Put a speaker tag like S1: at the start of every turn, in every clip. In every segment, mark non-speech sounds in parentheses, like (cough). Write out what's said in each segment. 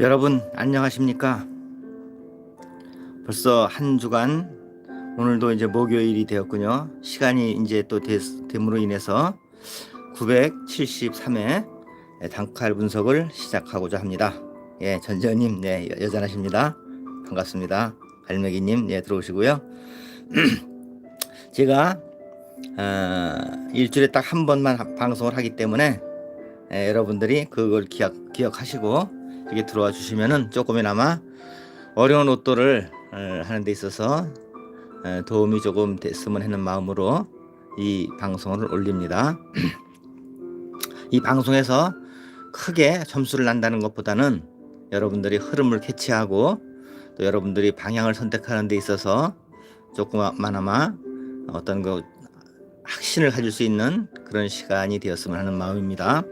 S1: 여러분 안녕하십니까? 벌써 한 주간 오늘도 이제 목요일이 되었군요. 시간이 이제 또 되, 됨으로 인해서 973회 단칼 분석을 시작하고자 합니다. 예, 전전님, 네, 여- 여전하십니다. 반갑습니다. 갈매기님, 예, 들어오시고요. (clears throat) 제가 어, 일주일에 딱 한 번만 하- 방송을 하기 때문에 예, 여러분들이 그걸 기억, 기억하시고 이렇게 들어와 주시면은 조금이나마 어려운 어, 하는 데 있어서 어, 도움이 조금 됐으면 하는 마음으로 이 방송을 올립니다. (clears throat) 이 방송에서 크게 점수를 난다는 것보다는 여러분들이 흐름을 캐치하고 또 여러분들이 방향을 선택하는 데 있어서 조금만아마 어떤 그 확신을 가질 수 있는 그런 시간이 되었으면 하는 마음입니다.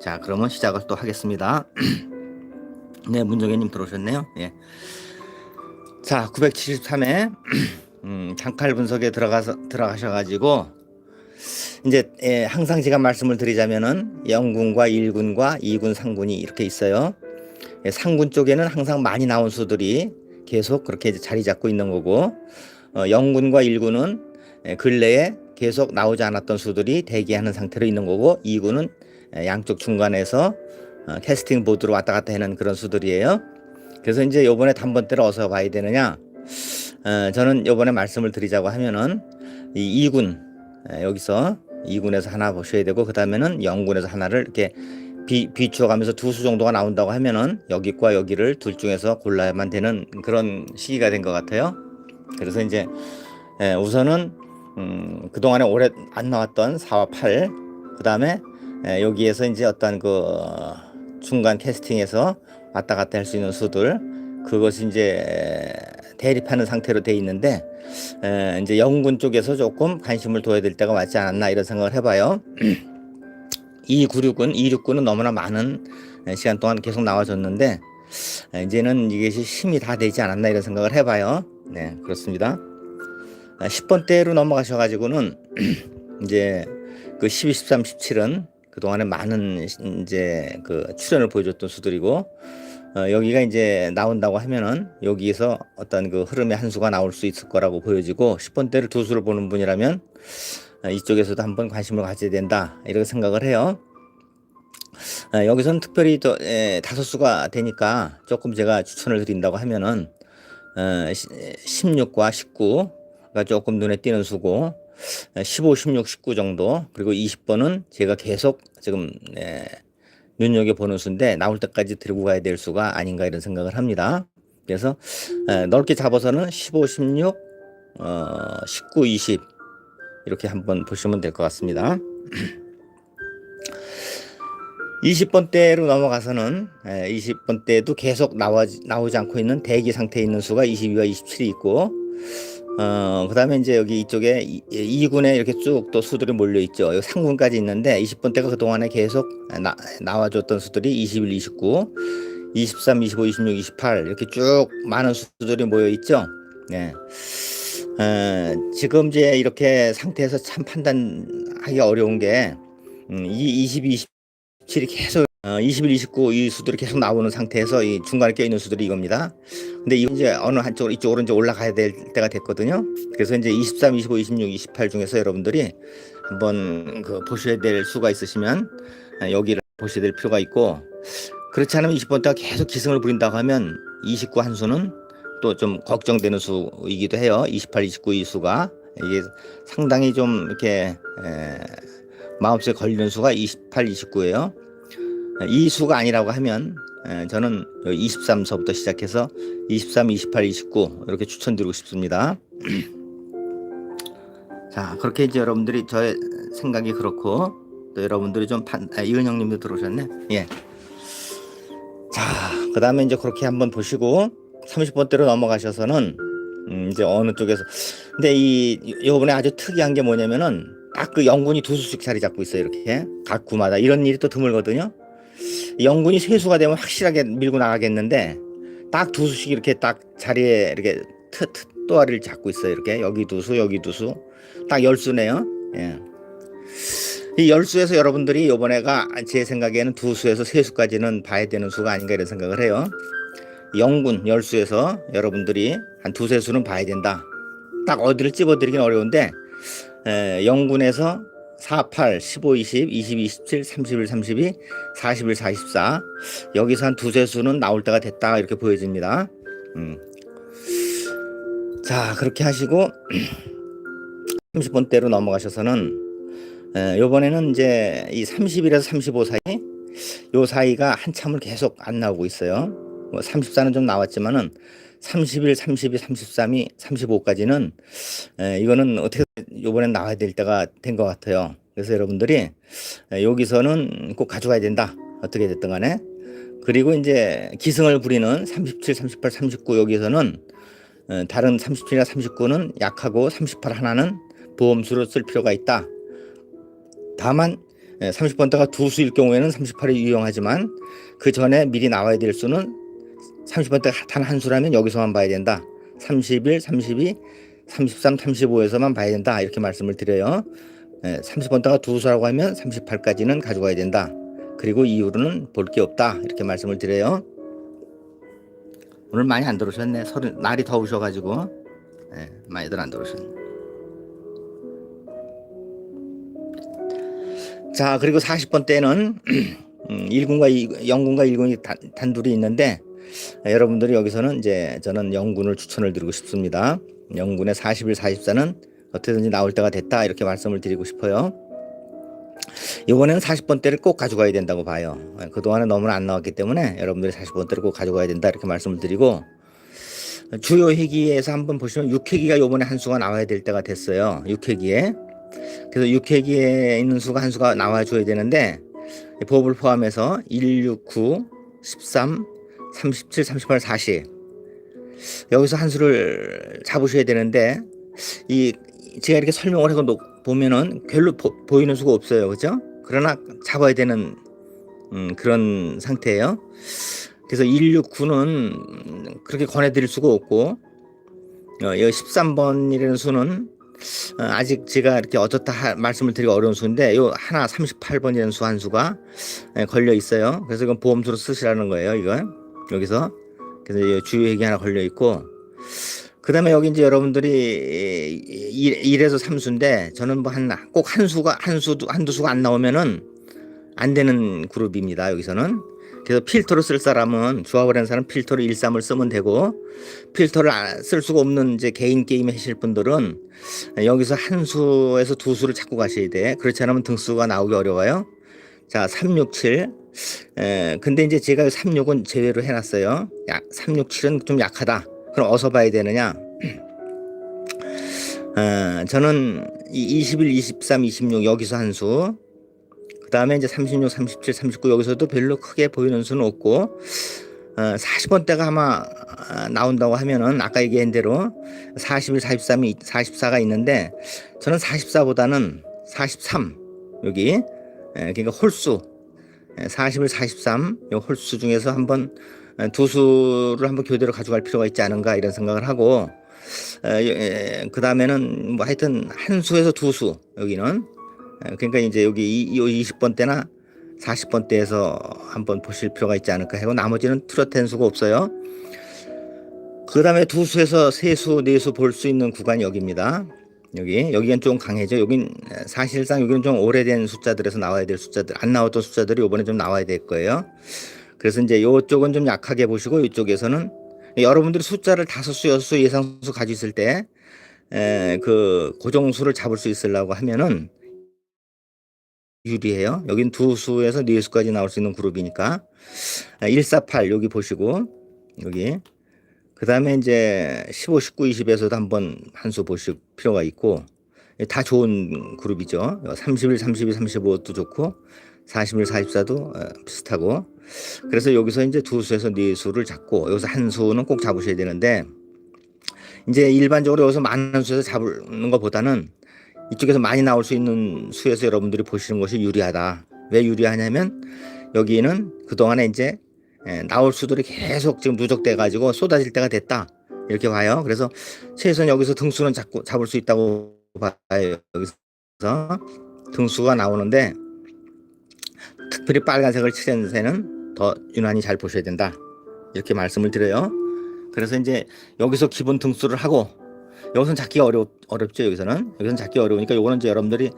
S1: 자, 그러면 시작을 또 하겠습니다. (clears throat) 네, 문정현님 들어오셨네요. 예. 자, 973회 (clears throat) 음, 단칼 분석에 들어가서 들어가셔가지고 이제 예, 항상 제가 말씀을 드리자면은 영군과 1군과 2군, 3군이 이렇게 있어요. 예, 상군 쪽에는 항상 많이 나온 수들이 계속 그렇게 자리 잡고 있는 거고 어, 영군과 1군은 예, 근래에 계속 나오지 않았던 수들이 대기하는 상태로 있는 거고 2군은 예, 양쪽 중간에서 어, 캐스팅 보드로 왔다 갔다 하는 그런 수들이에요. 그래서 이제 요번에 단번대를 어서 봐야 되느냐? 어, 저는 요번에 말씀을 드리자고 하면은 이 2군 에, 여기서 2군에서 하나 보셔야 되고 그 다음에는 0군에서 하나를 이렇게 비, 비추어 가면서 두 수 정도가 나온다고 하면은 여기과 여기를 둘 중에서 골라야만 되는 그런 시기가 된 것 같아요. 그래서 이제 에, 우선은 음, 그동안에 오래 안 나왔던 4와 8, 그 다음에 여기에서 이제 어떤 그 어, 중간 캐스팅에서 왔다 갔다 할 수 있는 수들 그것이 이제 대립하는 상태로 돼 있는데 에, 이제 영군 쪽에서 조금 관심을 둬야 될 때가 왔지 않았나 이런 생각을 해봐요. (clears throat) 296은 269는 너무나 많은 시간 동안 계속 나와줬는데 에, 이제는 이것이 힘이 다 되지 않았나 이런 생각을 해봐요. 네 그렇습니다. 10번대로 넘어가셔가지고는 (clears throat) 이제 그 12, 13, 17은 그동안에 많은 이제 그 출연을 보여줬던 수들이고 어, 여기가 이제 나온다고 하면은 여기에서 어떤 그 흐름의 한 수가 나올 수 있을 거라고 보여지고 10번대를 두 수를 보는 분이라면 어, 이쪽에서도 한번 관심을 가져야 된다 이렇게 생각을 해요. 어, 여기서는 특별히 또 에, 다섯 수가 되니까 조금 제가 추천을 드린다고 하면은 어, 16과 19가 조금 눈에 띄는 수고 15, 16, 19 정도 그리고 20번은 제가 계속 지금 에, 눈여겨 보는 수인데 나올 때까지 들고 가야 될 수가 아닌가 이런 생각을 합니다. 그래서 에, 넓게 잡아서는 15, 16, 어, 19, 20 이렇게 한번 보시면 될 것 같습니다. (clears throat) 20번대로 넘어가서는 20번대도 계속 나와, 나오지 않고 있는 대기 상태에 있는 수가 22와 27이 있고 어, 그 다음에 이제 여기 이쪽에 2군에 이렇게 쭉 또 수들이 몰려 있죠. 여기 3군까지 있는데 20번대가 그동안에 계속 나, 나와줬던 수들이 21, 29, 23, 25, 26, 28 이렇게 쭉 많은 수들이 모여 있죠. 네. 어, 지금 이제 이렇게 상태에서 참 판단하기 어려운 게, 음, 이 22, 27이 계속, 어, 21, 29 이 수들이 계속 나오는 상태에서 이 중간에 껴있는 수들이 이겁니다. 근데 이제 어느 한쪽으로 이쪽으로 이제 올라가야 될 때가 됐거든요. 그래서 이제 23, 25, 26, 28 중에서 여러분들이 한번 그 보셔야 될 수가 있으시면 어, 여기를 보셔야 될 필요가 있고, 그렇지 않으면 20번대가 계속 기승을 부린다고 하면 29 한 수는 또 좀 걱정되는 수이기도 해요. 28, 29 이 수가 이게 상당히 좀 이렇게 에, 마음속에 걸리는 수가 28, 29예요. 이 수가 아니라고 하면 에, 저는 23서부터 시작해서 23, 28, 29 이렇게 추천드리고 싶습니다. (clears throat) 자 그렇게 이제 여러분들이 저의 생각이 그렇고 또 여러분들이 좀 판, 아, 이은영님도 들어오셨네. 예. 자, 그 다음에 이제 그렇게 한번 보시고 30번대로 넘어가셔서는 음, 이제 어느 쪽에서 근데 이 요번에 아주 특이한 게 뭐냐면은 딱 그 영군이 두 수씩 자리 잡고 있어요 이렇게 각 구마다 이런 일이 또 드물거든요 영군이 세 수가 되면 확실하게 밀고 나가겠는데 딱 두 수씩 이렇게 딱 자리에 이렇게 트, 트, 또아리를 잡고 있어요 이렇게 여기 두 수 여기 두 수 딱 열 수네요 예. 이 열수에서 여러분들이 요번에가 제 생각에는 두 수에서 세 수까지는 봐야 되는 수가 아닌가 이런 생각을 해요. 영군 열수에서 여러분들이 한 두세 수는 봐야 된다. 딱 어디를 찝어드리긴 어려운데 에, 영군에서 4, 8, 15, 20, 22, 27, 31, 32, 41, 44 여기서 한 두세 수는 나올 때가 됐다 이렇게 보여집니다. 음. 자 그렇게 하시고 (clears throat) 30번대로 넘어가셔서는 에, 요번에는 이제 이 30일에서 35 사이 요 사이가 한참을 계속 안 나오고 있어요. 뭐 34는 좀 나왔지만은 31, 32, 33이 35까지는 에, 이거는 어떻게 요번엔 나와야 될 때가 된 것 같아요. 그래서 여러분들이 에, 여기서는 꼭 가져가야 된다. 어떻게 됐든 간에. 그리고 이제 기승을 부리는 37, 38, 39 여기서는 에, 다른 37이나 39는 약하고 38 하나는 보험수로 쓸 필요가 있다. 다만 30번대가 두 수일 경우에는 38이 유용하지만 그 전에 미리 나와야 될 수는 30번대 단 한 수라면 여기서만 봐야 된다. 31, 32, 33, 35에서만 봐야 된다. 이렇게 말씀을 드려요. 30번대가 두 수라고 하면 38까지는 가져가야 된다. 그리고 이후로는 볼 게 없다. 이렇게 말씀을 드려요. 오늘 많이 안 들어오셨네. 서른, 날이 더우셔가지고. 네, 많이들 안 들어오셨네. 자, 그리고 40번 때는 1군과 2, 0군과 1군이 단, 단둘이 있는데 여러분들이 여기서는 이제 저는 영군을 추천을 드리고 싶습니다. 영군의 41, 44는 어떻게든지 나올 때가 됐다 이렇게 말씀을 드리고 싶어요. 이번에는 40번대를 꼭 가져가야 된다고 봐요. 그동안에 너무나 안 나왔기 때문에 여러분들이 40번대를 꼭 가져가야 된다 이렇게 말씀을 드리고 주요 회기에서 한번 보시면 6회기가 요번에 한 수가 나와야 될 때가 됐어요. 6회기에. 그래서 6회기에 있는 수가 한 수가 나와줘야 되는데 법을 포함해서 1, 6, 9, 13, 37, 38, 40 여기서 한 수를 잡으셔야 되는데 이 제가 이렇게 설명을 하고 보면은 별로 보, 이는 수가 없어요, 그죠? 그러나 잡아야 되는 음, 그런 상태예요. 그래서 169는 그렇게 권해 드릴 수가 없고 어, 13번이라는 수는 어, 아직 제가 이렇게 어떻다 하, 말씀을 드리기 어려운 수인데 요 하나 38번이라는 수 한 수가 예, 걸려 있어요. 그래서 이건 보험수로 쓰시라는 거예요. 이거 여기서 그래서 주요 얘기 하나 걸려 있고 그 다음에 여기 이제 여러분들이 1, 에서 3수인데 저는 뭐 한 꼭 한 수가 한 수도 한두 수가 안 나오면은 안 되는 그룹입니다. 여기서는 그래서 필터를 쓸 사람은 조합을 하는 사람 필터를 1, 3을 쓰면 되고 필터를 쓸 수가 없는 이제 개인 게임 하실 분들은 여기서 한 수에서 두 수를 찾고 가셔야 돼. 그렇지 않으면 등수가 나오기 어려워요. 자, 367. 에, 근데 이제 제가 36은 제외로 해놨어요. 야, 367은 좀 약하다. 그럼 어디서 봐야 되느냐? (clears throat) 어, 저는 21, 23, 26 여기서 한 수. 그 다음에 이제 36, 37, 39 여기서도 별로 크게 보이는 수는 없고 어, 40번대가 아마 나온다고 하면은 아까 얘기한 대로 41, 43이 44가 있는데 저는 44보다는 43 여기 에, 그러니까 홀수 41, 43 요 홀수 중에서 한번 두 수를 한번 교대로 가져갈 필요가 있지 않은가 이런 생각을 하고 그 다음에는 뭐 하여튼 한 수에서 두 수 여기는 그러니까 이제 여기 이 20번 대나 40번 대에서 한번 보실 필요가 있지 않을까 하고 나머지는 트로텐 수가 없어요. 그 다음에 두 수에서 세 수, 네 수 볼 수 있는 구간이 여기입니다. 여기 여기는 좀 강해져. 여긴 사실상 여기는 좀 오래된 숫자들에서 나와야 될 숫자들 안 나왔던 숫자들이 이번에 좀 나와야 될 거예요. 그래서 이제 이쪽은 좀 약하게 보시고 이쪽에서는 여러분들이 숫자를 다섯 수, 여섯 수 예상수 가지고 있을 때 그 고정수를 잡을 수 있으려고 하면은 유리해요. 여긴 두 수에서 네 수까지 나올 수 있는 그룹이니까 148 여기 보시고 여기 그 다음에 이제 15, 19, 20에서도 한번 한 수 보실 필요가 있고 다 좋은 그룹이죠. 31, 32, 35도 좋고 41, 44도 비슷하고 그래서 여기서 이제 두 수에서 네 수를 잡고 여기서 한 수는 꼭 잡으셔야 되는데 이제 일반적으로 여기서 많은 수에서 잡는 것보다는 이쪽에서 많이 나올 수 있는 수에서 여러분들이 보시는 것이 유리하다. 왜 유리하냐면 여기는 그동안에 이제 나올 수들이 계속 지금 누적돼 가지고 쏟아질 때가 됐다. 이렇게 봐요. 그래서 최소한 여기서 등수는 잡고 잡을 수 있다고 봐요. 여기서 등수가 나오는데 특별히 빨간색을 칠한 새는 더 유난히 잘 보셔야 된다. 이렇게 말씀을 드려요. 그래서 이제 여기서 기본 등수를 하고 여기서는 잡기가 어렵, 어렵죠. 여기서는 여기서는 잡기 어려우니까 요거는 이제 여러분들이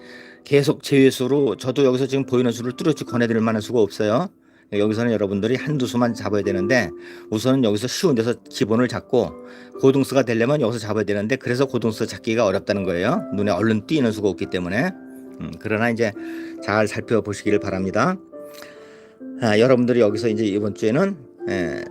S1: 계속 제외수로 저도 여기서 지금 보이는 수를 뚜렷이 권해드릴 만한 수가 없어요. 여기서는 여러분들이 한두 수만 잡아야 되는데 우선은 여기서 쉬운 데서 기본을 잡고 고등수가 되려면 여기서 잡아야 되는데 그래서 고등수 잡기가 어렵다는 거예요. 눈에 얼른 띄는 수가 없기 때문에 음, 그러나 이제 잘 살펴보시기를 바랍니다. 아, 여러분들이 여기서 이제 이번 주에는 에,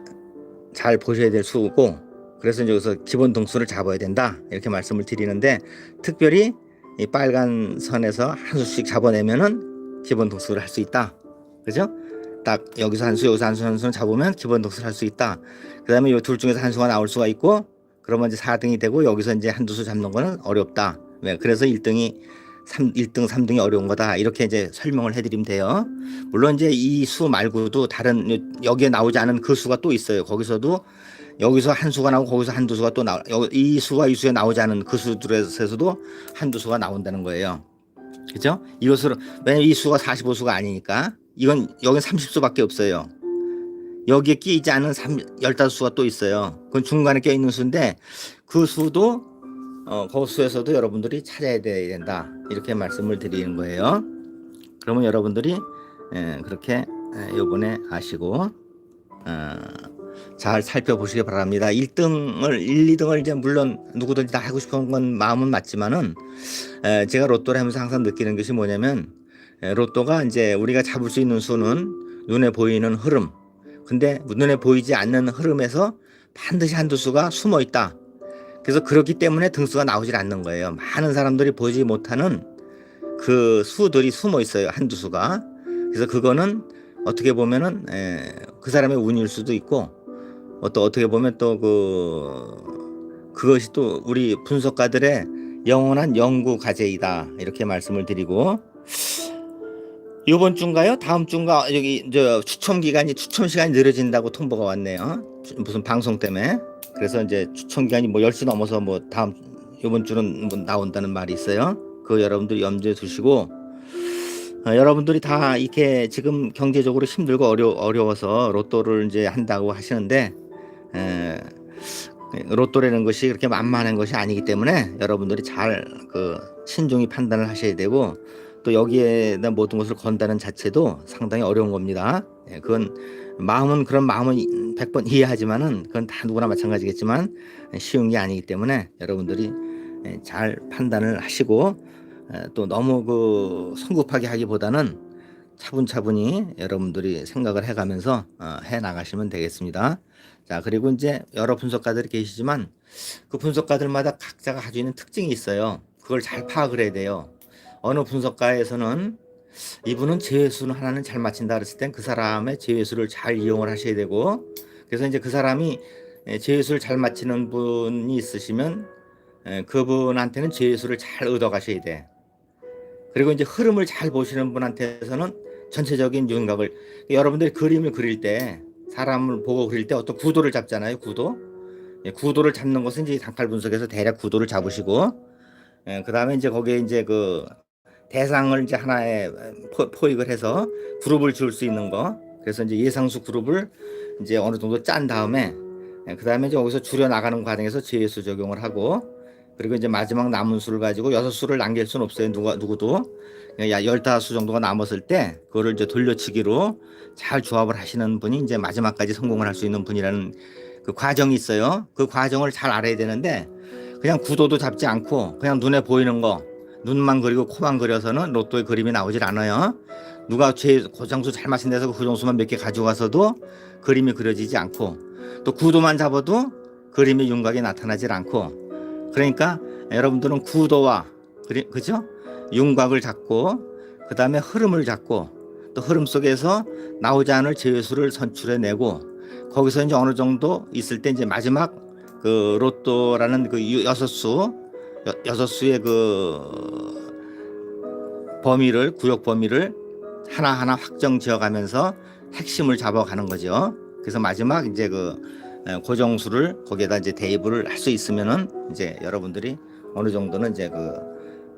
S1: 잘 보셔야 될 수고 그래서 이제 여기서 기본 등수를 잡아야 된다 이렇게 말씀을 드리는데 특별히 이 빨간 선에서 한 수씩 잡아내면은 기본 등수를 할 수 있다 그죠? 딱 여기서 한 수 여기서 한 수 한 수는 잡으면 기본 등수를 할 수 있다 그 다음에 이 둘 중에서 한 수가 나올 수가 있고 그러면 이제 4등이 되고 여기서 이제 한두 수 잡는 거는 어렵다 왜? 그래서 1등이 3, 1등, 3등이 어려운 거다. 이렇게 이제 설명을 해드리면 돼요. 물론 이제 이 수 말고도 다른 여기에 나오지 않은 그 수가 또 있어요. 거기서도 여기서 한 수가 나오고 거기서 한두 수가 또 나오. 이 수와 이 수에 나오지 않은 그 수들에서도 한두 수가 나온다는 거예요. 그죠? 이것으로 왜냐면 이 수가 45수가 아니니까 이건 여기 30수밖에 없어요. 여기에 끼지 않은 3, 15수가 또 있어요. 그건 중간에 껴 있는 수인데 그 수도 어, 그 수에서도 여러분들이 찾아야 된다. 이렇게 말씀을 드리는 거예요. 그러면 여러분들이 예, 그렇게 예, 요번에 아시고 어, 잘 살펴보시기 바랍니다. 1등을 1, 2등을 이제 물론 누구든지 다 하고 싶은 건 마음은 맞지만은 에, 제가 로또를 하면서 항상 느끼는 것이 뭐냐면 에, 로또가 이제 우리가 잡을 수 있는 수는 눈에 보이는 흐름. 근데 눈에 보이지 않는 흐름에서 반드시 한두 수가 숨어 있다. 그래서 그렇기 때문에 등수가 나오질 않는 거예요. 많은 사람들이 보지 못하는 그 수들이 숨어 있어요. 한두 수가. 그래서 그거는 어떻게 보면은 에, 그 사람의 운일 수도 있고 또 어떻게 보면 또 그 그것이 또 우리 분석가들의 영원한 연구 과제이다 이렇게 말씀을 드리고 이번 주인가요? 다음 주인가 여기 저 추첨 기간이 추첨 시간이 늦어진다고 통보가 왔네요. 무슨 방송 때문에 그래서 이제 추첨 기간이 뭐 10시 넘어서 뭐 다음 이번 주는 뭐 나온다는 말이 있어요. 그 여러분들이 염두에 두시고 어, 여러분들이 다 이렇게 지금 경제적으로 힘들고 어려 어려워서 로또를 이제 한다고 하시는데 에, 로또라는 것이 그렇게 만만한 것이 아니기 때문에 여러분들이 잘 그 신중히 판단을 하셔야 되고 또 여기에다 모든 것을 건다는 자체도 상당히 어려운 겁니다. 예, 그건 마음은 그런 마음은 100번 이해하지만은 그건 다 누구나 마찬가지겠지만 쉬운 게 아니기 때문에 여러분들이 예, 잘 판단을 하시고 에, 또 너무 그 성급하게 하기보다는 차분차분히 여러분들이 생각을 해가면서 어, 해 나가시면 되겠습니다. 자 그리고 이제 여러 분석가들이 계시지만 그 분석가들마다 각자가 가지고 있는 특징이 있어요. 그걸 잘 파악을 해야 돼요. 어느 분석가에서는 이분은 제외수는 하나는 잘 맞힌다 그랬을 땐 그 사람의 제외수를 잘 이용을 하셔야 되고 그래서 이제 그 사람이 에, 제외수를 잘 맞히는 분이 있으시면 에, 그분한테는 제외수를 잘 얻어 가셔야 돼. 그리고 이제 흐름을 잘 보시는 분한테서는 전체적인 윤곽을 여러분들이 그림을 그릴 때 사람을 보고 그릴 때 어떤 구도를 잡잖아요. 구도. 예, 구도를 잡는 것은 이제 단칼 분석에서 대략 구도를 잡으시고 예, 그다음에 이제 거기에 이제 그 대상을 이제 하나에 포, 포획을 해서 그룹을 지을 수 있는 거. 그래서 이제 예상수 그룹을 이제 어느 정도 짠 다음에 예, 그다음에 이제 여기서 줄여 나가는 과정에서 제수 적용을 하고 그리고 이제 마지막 남은 수를 가지고 여섯 수를 남길 수는 없어요. 누가 누구도 야 열다섯 수 정도가 남았을 때 그거를 이제 돌려치기로 잘 조합을 하시는 분이 이제 마지막까지 성공을 할 수 있는 분이라는 그 과정이 있어요. 그 과정을 잘 알아야 되는데 그냥 구도도 잡지 않고 그냥 눈에 보이는 거 눈만 그리고 코만 그려서는 로또의 그림이 나오질 않아요. 누가 제 고장수 잘 맞힌 데서 그 점수만 몇 개 가져가서도 그림이 그려지지 않고 또 구도만 잡아도 그림의 윤곽이 나타나질 않고 그러니까 여러분들은 구도와 그리, 그죠? 윤곽을 잡고 그 다음에 흐름을 잡고 또 흐름 속에서 나오지 않을 제외수를 선출해내고 거기서 이제 어느 정도 있을 때 이제 마지막 그 로또라는 그 유- 여섯 수 여, 여섯 수의 그 범위를 구역 범위를 하나하나 확정 지어가면서 핵심을 잡아가는 거죠. 그래서 마지막 이제 그 에, 고정수를 거기에다 이제 대입을 할 수 있으면은 이제 여러분들이 어느 정도는 이제 그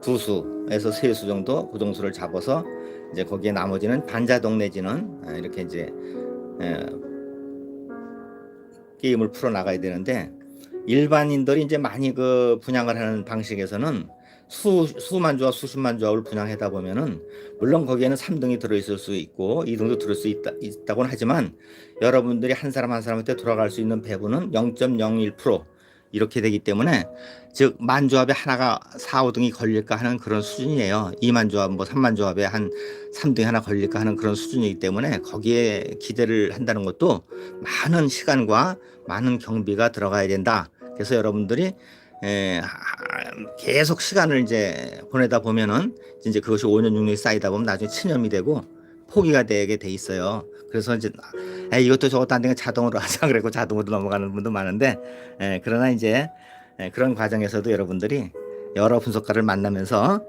S1: 두 수에서 세 수 정도 고정수를 잡아서 이제 거기에 나머지는 반자동 내지는 어, 이렇게 이제 에, 게임을 풀어 나가야 되는데 일반인들이 이제 많이 그 분양을 하는 방식에서는 수 수만 조합 수십만 조합을 분양하다 보면은 물론 거기에는 3등이 들어 있을 수 있고 2등도 들을 수 있다 있다고는 하지만 여러분들이 한 사람 한 사람한테 돌아갈 수 있는 배분은 0.01% 이렇게 되기 때문에 즉 만 조합에 하나가 4, 5등이 걸릴까 하는 그런 수준이에요. 2만 조합 뭐 3만 조합에 한 3등이 하나 걸릴까 하는 그런 수준이기 때문에 거기에 기대를 한다는 것도 많은 시간과 많은 경비가 들어가야 된다. 그래서 여러분들이 에, 하- 계속 시간을 이제 보내다 보면은 이제 그것이 5년 6년이 쌓이다 보면 나중에 친염이 되고 포기가 되게 돼 있어요. 그래서 이제 에, 이것도 저것도 안 되니까 자동으로 하자 (laughs) 그래고 자동으로 넘어가는 분도 많은데 에, 그러나 이제 에, 그런 과정에서도 여러분들이 여러 분석가를 만나면서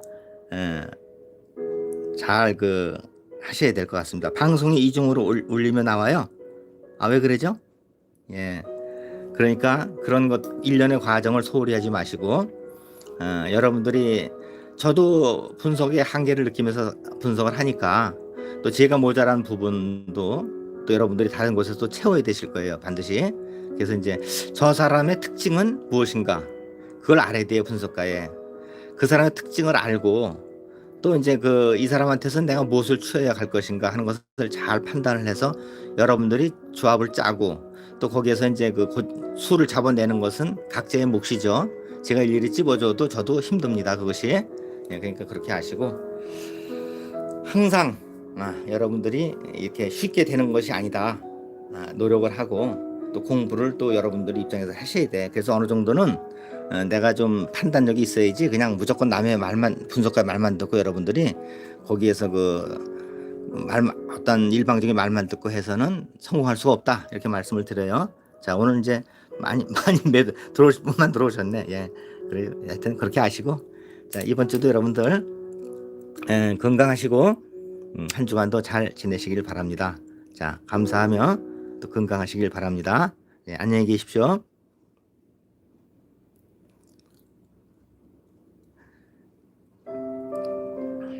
S1: 잘 그 하셔야 될 것 같습니다. 방송이 이중으로 올- 울리면 나와요. 아 왜 그러죠? 예. 그러니까 그런 것 일련의 과정을 소홀히 하지 마시고 어, 여러분들이 저도 분석의 한계를 느끼면서 분석을 하니까 또 제가 모자란 부분도 또 여러분들이 다른 곳에서 또 채워야 되실 거예요 반드시. 그래서 이제 저 사람의 특징은 무엇인가? 그걸 알아야 돼요 분석가에. 그 사람의 특징을 알고 또 이제 그 이 사람한테서 내가 무엇을 취해야 할 것인가 하는 것을 잘 판단을 해서 여러분들이 조합을 짜고 또 거기에서 이제 그 고- 수를 잡아내는 것은 각자의 몫이죠. 제가 일일이 찝어줘도 저도 힘듭니다. 그것이 예, 그러니까 그렇게 하시고 항상 아, 여러분들이 이렇게 쉽게 되는 것이 아니다. 아, 노력을 하고 또 공부를 또 여러분들 입장에서 하셔야 돼. 그래서 어느 정도는 어, 내가 좀 판단력이 있어야지 그냥 무조건 남의 말만 분석가 말만 듣고 여러분들이 거기에서 그 말, 어떤 일방적인 말만 듣고 해서는 성공할 수가 없다 이렇게 말씀을 드려요. 자 오늘 이제 많이 (laughs) 많이 매 들어오실 분만 들어오셨네. 예, 그래 하여튼 그렇게 아시고 자 이번 주도 여러분들 에, 건강하시고 음, 한 주간도 잘 지내시길 바랍니다. 자 감사하며 또 건강하시길 바랍니다. 예, 안녕히 계십시오.